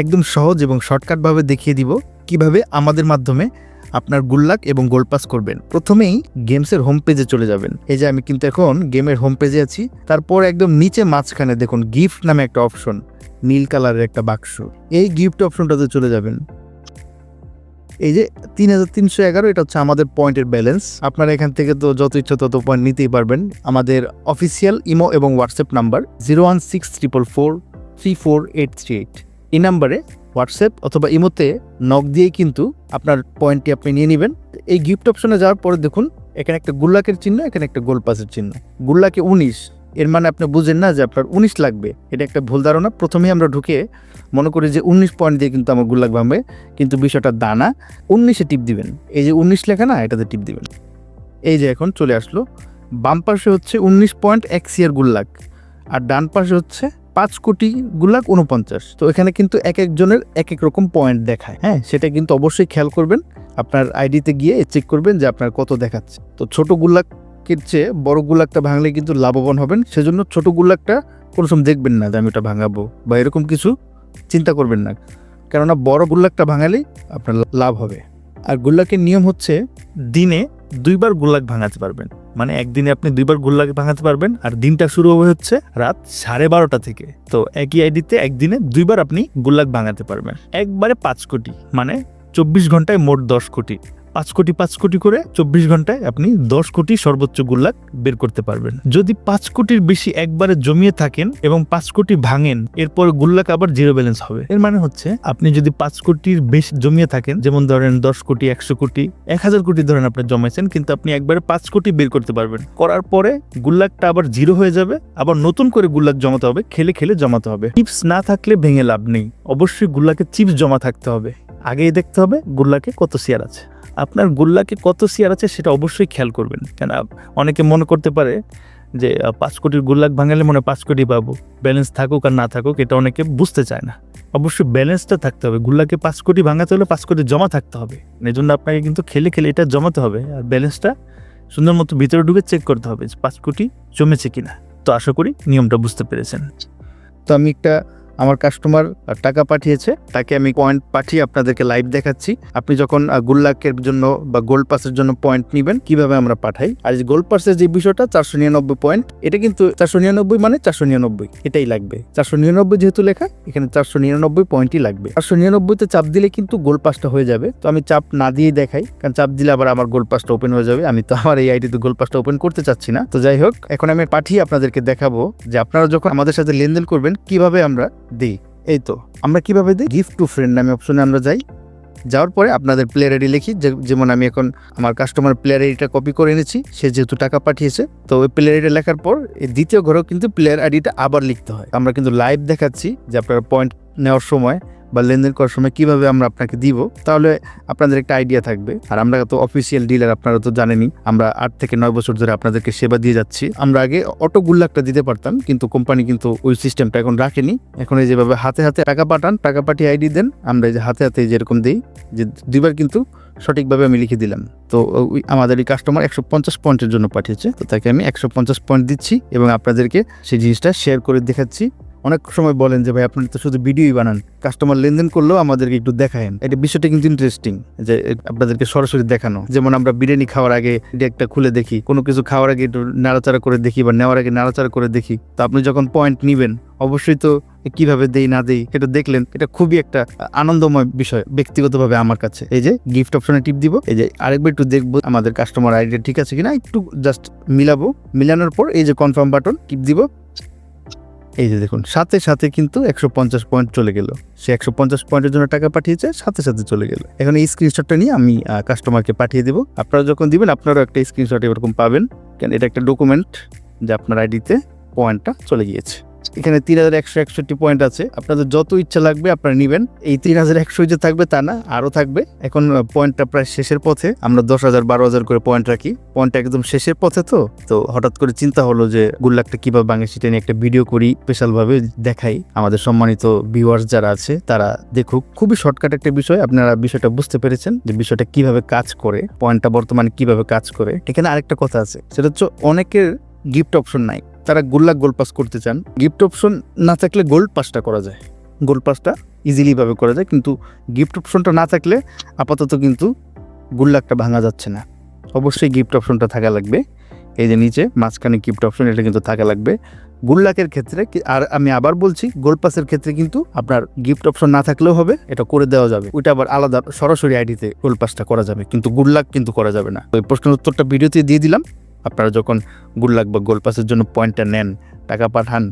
একদম সহজ এবং শর্টকাটভাবে দেখিয়ে দিব কীভাবে আমাদের মাধ্যমে আপনার গুল্লাক এবং গোল পাস করবেন। প্রথমেই গেমসের হোম পেজে চলে যাবেন। এই যে আমি কিন্তু এখন গেমের হোম পেজে আছি। তারপর একদম নিচে মাঝখানে দেখুন গিফট নামে একটা অপশন নীল কালারের একটা বাক্স এই গিফট অপশনটাতে চলে যাবেন। এই যে তিন হাজার তিনশো এগারো, এটা হচ্ছে আমাদের পয়েন্টের ব্যালেন্স আপনারা এখান থেকে তো যত ইচ্ছা তত পয়েন্ট নিতেই পারবেন। আমাদের অফিসিয়াল ইমো এবং WhatsApp number zero one six triple four three four eight three eight এই নাম্বারে হোয়াটসঅ্যাপ অথবা ইমোতে নক দিয়েই কিন্তু আপনার পয়েন্টটি আপনি নিয়ে নেবেন। এই গিফট অপশনে যাওয়ার পরে দেখুন, এখানে একটা গুল্লাকের চিহ্ন, এখানে একটা গোল পাসের চিহ্ন। গুল্লাকে উনিশ, এর মানে আপনি বুঝেন না যে আপনার উনিশ লাগবে। এটা একটা ভুল ধারণা। প্রথমেই আমরা ঢুকে মনে করি যে উনিশ পয়েন্ট দিয়ে কিন্তু আমার গুল্লাক ভাঙবে, কিন্তু বিষয়টা দানা উনিশে টিপ দিবেন। এই যে উনিশ লেখা না, এটাতে টিপ দিবেন। এই যে এখন চলে আসলো, বাম পাশে হচ্ছে উনিশ পয়েন্ট এক সিয়ার গুল্লাক, আর ডান পাশে হচ্ছে পাঁচ কোটি গুলাক উনপঞ্চাশ তো এখানে কিন্তু এক একজনের এক এক রকম পয়েন্ট দেখায় হ্যাঁ? সেটা কিন্তু অবশ্যই খেয়াল করবেন। আপনার আইডিতে গিয়ে চেক করবেন যে আপনার কত দেখাচ্ছে। তো ছোট গুল্লাকের চেয়ে বড় গুল্লাকটা ভাঙলে কিন্তু লাভবান হবেন। সেজন্য ছোট গুল্লাকটা কোনো সময় দেখবেন না যে আমি ওটা ভাঙাবো বা এরকম কিছু চিন্তা করবেন না। কেননা বড় গুল্লাকটা ভাঙালেই আপনার লাভ হবে। আর গুল্লাকের নিয়ম হচ্ছে দিনে দুইবার গুল্লাক ভাঙাতে পারবেন। মানে একদিনে আপনি দুইবার গোল্লাকে ভাঙাতে পারবেন, আর দিনটা শুরু হবে হচ্ছে রাত সাড়ে বারোটা থেকে। তো একই আইডিতে একদিনে দুইবার আপনি গোল্লাক ভাঙাতে পারবেন। একবারে পাঁচ কোটি মানে চব্বিশ ঘন্টায় মোট দশ কোটি। পাঁচ কোটি পাঁচ কোটি করে চব্বিশ ঘন্টায় আপনি দশ কোটি সর্বোচ্চ গুল্লাক বের করতে পারবেন। যদি পাঁচ কোটির বেশি একবারে জমিয়ে থাকেন এবং পাঁচ কোটি ভাঙেন, এরপর গুল্লাক আবার জিরো ব্যালেন্স হবে। এর মানে হচ্ছে, আপনি যদি পাঁচ কোটির বেশি জমিয়ে থাকেন, যেমন ধরেন দশ কোটি, একশো কোটি, এক হাজার কোটি ধরেন আপনি জমাইছেন, কিন্তু আপনি একবারে পাঁচ কোটি বের করতে পারবেন। করার পরে গুল্লাকটা আবার জিরো হয়ে যাবে, আবার নতুন করে গুল্লাক জমাতে হবে, খেলে খেলে জমাতে হবে। চিপস না থাকলে ভেঙে লাভ নেই। অবশ্যই গুল্লাকে চিপস জমা থাকতে হবে। আগেই দেখতে হবে গুল্লাকে কত শেয়ার আছে। আপনার গোল্লাকে কত শেয়ার আছে সেটা অবশ্যই খেয়াল করবেন। কেন অনেকে মনে করতে পারে যে পাঁচ কোটির গুল্লাক ভাঙালে মনে পাঁচ কোটি পাবো। ব্যালেন্স থাকুক আর না থাকুক, এটা অনেকে বুঝতে চায় না। অবশ্যই ব্যালেন্সটা থাকতে হবে। গুল্লাকে পাঁচ কোটি ভাঙাতে হলে পাঁচ কোটি জমা থাকতে হবে। এই জন্য আপনাকে কিন্তু খেলে খেলে এটা জমাতে হবে আর ব্যালেন্সটা সুন্দর মতো ভিতরে ঢুকে চেক করতে হবে পাঁচ কোটি জমেছে কিনা। তো আশা করি নিয়মটা বুঝতে পেরেছেন। তো আমি একটা আমার কাস্টমার টাকা পাঠিয়েছে, তাকে আমি পয়েন্ট পাঠিয়ে আপনাদেরকে লাইভ দেখাচ্ছি। আপনি যখন গুল্লাকের জন্য বা গোল্ড পাসের জন্য পয়েন্ট নেবেন, কীভাবে আমরা পাঠাই? আর গোল্ড পাসের যে বিষয়টা, চারশো নিরানব্বই পয়েন্ট এটা কিন্তু চারশো নিরানব্বই মানে চারশো নিরানব্বই, এটাই লাগবে। চারশো নিরানব্বই যেহেতু লেখা, এখানে চারশো নিরানব্বই পয়েন্টই লাগবে। চারশো নিরানব্বইতে চাপ দিলে কিন্তু গোল পাসটা হয়ে যাবে। তো আমি চাপ না দিয়ে দেখাই, কারণ চাপ দিলে আবার আমার গোল পাসটা ওপেন হয়ে যাবে। আমি তো আমার এই আইডিতে গোল পাসটা ওপেন করতে চাচ্ছি না। তো যাই হোক, এখন আমি পাঠিয়ে আপনাদেরকে দেখাবো যে আপনারা যখন আমাদের সাথে লেনদেন করবেন, কীভাবে আমরা দিই। এই তো, আমরা কীভাবে দিই? গিফট টু ফ্রেন্ড নামে অপশনে আমরা যাই। যাওয়ার পরে আপনাদের প্লেয়ার আইডি লিখি যেমন আমি এখন আমার কাস্টমার প্লেয়ার আইডিটা কপি করে এনেছি, সে যেহেতু টাকা পাঠিয়েছে, তো ওই প্লেয়ার আইডি লেখার পর এই দ্বিতীয় ঘরেও কিন্তু প্লেয়ার আইডিটা আবার লিখতে হয়। আমরা কিন্তু লাইভ দেখাচ্ছি যে আপনারা পয়েন্ট নেওয়ার সময় বা লেনদেন করার সময় কীভাবে আমরা আপনাকে দিব, তাহলে আপনাদের একটা আইডিয়া থাকবে। আর আমরা তো অফিসিয়াল ডিলার আপনারা তো জানেনই, আমরা আট থেকে নয় বছর ধরে আপনাদেরকে সেবা দিয়ে যাচ্ছি। আমরা আগে অটো গুল্লাকটা দিতে পারতাম, কিন্তু কোম্পানি কিন্তু ওই সিস্টেমটা এখন রাখেনি। এখন এই যেভাবে হাতে হাতে টাকা পাঠান, টাকা পাঠিয়ে আইডি দেন, আমরা এই যে হাতে হাতে যেরকম দিই, যে দুইবার কিন্তু সঠিকভাবে আমি লিখে দিলাম। তো আমাদের এই কাস্টমার একশো পঞ্চাশ পয়েন্টের জন্য পাঠিয়েছে, তো তাকে আমি একশো পঞ্চাশ পয়েন্ট দিচ্ছি এবং আপনাদেরকে সেই জিনিসটা শেয়ার করে দেখাচ্ছি। অনেক সময় বলেন যে, ভাই, আপনি তো শুধু ভিডিওই বানান। কাস্টমার লেনদেন করলেও আমাদেরকে একটু দেখায়েন। এটা বিষয়টা কিন্তু ইন্টারেস্টিং যে আপনাদেরকে সরাসরি দেখানো। যেমন আমরা বিরিয়ানি খাওয়ার আগে এটা একটা খুলে দেখি, কোনো কিছু খাওয়ার আগে একটু নাড়াচাড়া করে দেখি বা নেওয়ার আগে নাড়াচাড়া করে দেখি। তো আপনি যখন পয়েন্ট নিবেন, অবশ্যই তো কীভাবে দেই, না দেই এটা দেখলেন, এটা খুবই একটা আনন্দময় বিষয় ব্যক্তিগতভাবে আমার কাছে। এই যে গিফট অপশনে টিপ দিব। এই যে, আরেকবার একটু দেখব আমাদের কাস্টমার আইডিয়া ঠিক আছে কিনা, একটু জাস্ট মিলাবো। মিলানোর পর এই যে কনফার্ম বাটন টিপ দিব। এই যে দেখুন, সাথে সাথে কিন্তু একশো পঞ্চাশ পয়েন্ট চলে গেল। সে একশো পঞ্চাশ পয়েন্টের জন্য টাকা পাঠিয়েছে, সাথে সাথে চলে গেল। এখন এই স্ক্রিনশটটা নিয়ে আমি কাস্টমারকে পাঠিয়ে দেবো। আপনারা যখন দিবেন, আপনারাও একটা স্ক্রিনশট এরকম পাবেন। কেন, এটা একটা ডকুমেন্ট যে আপনার আইডিতে পয়েন্টটা চলে গিয়েছে। এখানে তিন হাজার একশো একষট্টি পয়েন্ট আছে। আপনাদের যত ইচ্ছা লাগবে আপনারা নেবেন। এই তিন হাজার একশো যে থাকবে তা না, আরও থাকবে। এখন পয়েন্টটা প্রায় শেষের পথে। আমরা দশ হাজার বারো হাজার করে পয়েন্ট রাখি। পয়েন্টটা একদম শেষের পথে তো? তো হঠাৎ করে চিন্তা হলো যে, গুল্লাকটা কীভাবে ভাঙে সেটা নিয়ে একটা ভিডিও করি স্পেশাল ভাবে দেখাই। আমাদের সম্মানিত ভিউয়ার্স যারা আছে, তারা দেখুক। খুবই শর্টকাট একটা বিষয়। আপনারা বিষয়টা বুঝতে পেরেছেন যে, বিষয়টা কীভাবে কাজ করে পয়েন্টটা বর্তমানে কীভাবে কাজ করে। এখানে আরেকটা কথা আছে। সেটা হচ্ছে অনেকের গিফট অপশন নাই। তারা গোল্লাক গোল পাস করতে চান গিফট অপশন না থাকলে গোল্ড পাসটা করা যায়। গোল্ড পাসটা ইজিলিভাবে করা যায়, কিন্তু গিফট অপশনটা না থাকলে আপাতত কিন্তু গুল্লাকটা ভাঙা যাচ্ছে না। অবশ্যই গিফট অপশনটা থাকা লাগবে। এই যে নিচে মাঝখানে গিফট অপশন এটা কিন্তু থাকা লাগবে। গুল্লাকের ক্ষেত্রে আর আমি আবার বলছি গোল পাসের ক্ষেত্রে কিন্তু আপনার গিফট অপশন না থাকলেও হবে, এটা করে দেওয়া যাবে। ওইটা আবার আলাদা সরাসরি আইডিতে গোল পাসটা করা যাবে, কিন্তু গুল্লাক কিন্তু করা যাবে না। ওই প্রশ্নের উত্তরটা ভিডিওতে দিয়ে দিলাম। আপনারা যখন গুল্লাক বা গোল পাসের জন্য পয়েন্টটা নেন, টাকা পাঠান,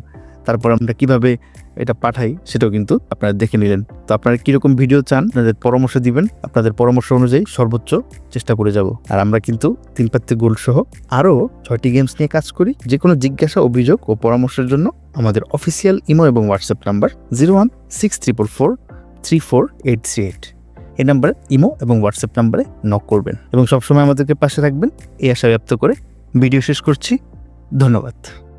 তারপর আমরা কীভাবে এটা পাঠাই সেটাও কিন্তু আপনারা দেখে নিলেন। তো আপনারা কীরকম ভিডিও চান, আপনাদের পরামর্শ দিবেন, আপনাদের পরামর্শ অনুযায়ী সর্বোচ্চ চেষ্টা করে যাব। আর আমরা কিন্তু তিন পাত্তি গোল সহ আরও ছয়টি গেমস নিয়ে কাজ করি। যে কোনো জিজ্ঞাসা, অভিযোগ ও পরামর্শের জন্য আমাদের অফিসিয়াল ইমো এবং WhatsApp number zero one six triple four three four eight three eight এই নাম্বারে ইমো এবং হোয়াটসঅ্যাপ নাম্বারে নক করবেন। এবং সবসময় আমাদেরকে পাশে রাখবেন, এই আশা ব্যক্ত করে ভিডিও শেষ করছি। ধন্যবাদ।